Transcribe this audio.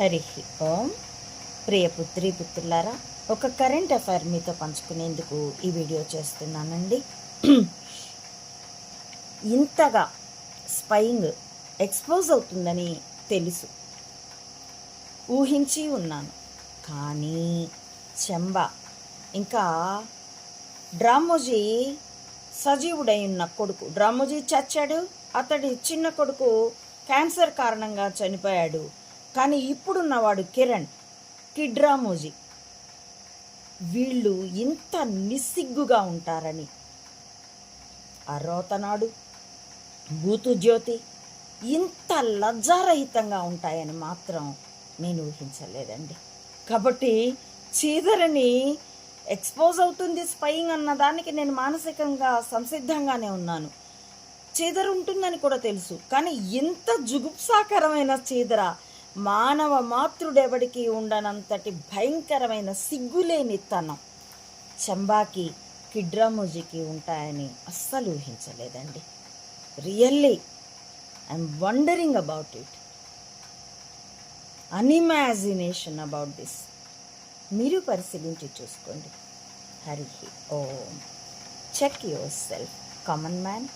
హరి ఓం. ప్రియ పుత్రి పుత్రులారా ఒక current affair మీతో పంచుకునేందుకు ఈ వీడియో చేస్తున్నానండి. ఇంతగా స్పయింగ్ ఎక్స్పోజ్ అవుతుందని తెలుసు. ఊహించి ఉన్నాను. కానీ చెంబ ఇంకా డ్రామోజీ సజీవుడై ఉన్న కొడుకు డ్రామోజీ చచ్చాడు. అతడి చిన్న కొడుకు క్యాన్సర్ కారణంగా చనిపోయాడు. కానీ ఇప్పుడున్నవాడు కిరణ్ కిడ్రామోజీ వీళ్ళు ఇంత నిస్సిగ్గుగా ఉంటారని. ఆ రోతనాడు జ్యోతి ఇంత లజ్జారహితంగా ఉంటాయని మాత్రం నేను ఊహించలేదండి. కాబట్టి చీదరని ఎక్స్పోజ్ అవుతుంది స్పయింగ్ అన్న దానికి నేను మానసికంగా సంసిద్ధంగానే ఉన్నాను. చీదర ఉంటుందని కూడా తెలుసు. కానీ ఇంత జుగుప్సాకరమైన చీదర మానవ మాతృడెవడికి ఉండనంతటి భయంకరమైన సిగ్గులేని తనం. చంబాకి కిడ్రామోజీకి ఉంటాయని అస్సలు ఊహించలేదండి. Really I'm wondering about it an imagination about this మీరు పరిశీలించి చూసుకోండి. Hari Om. Check yourself common man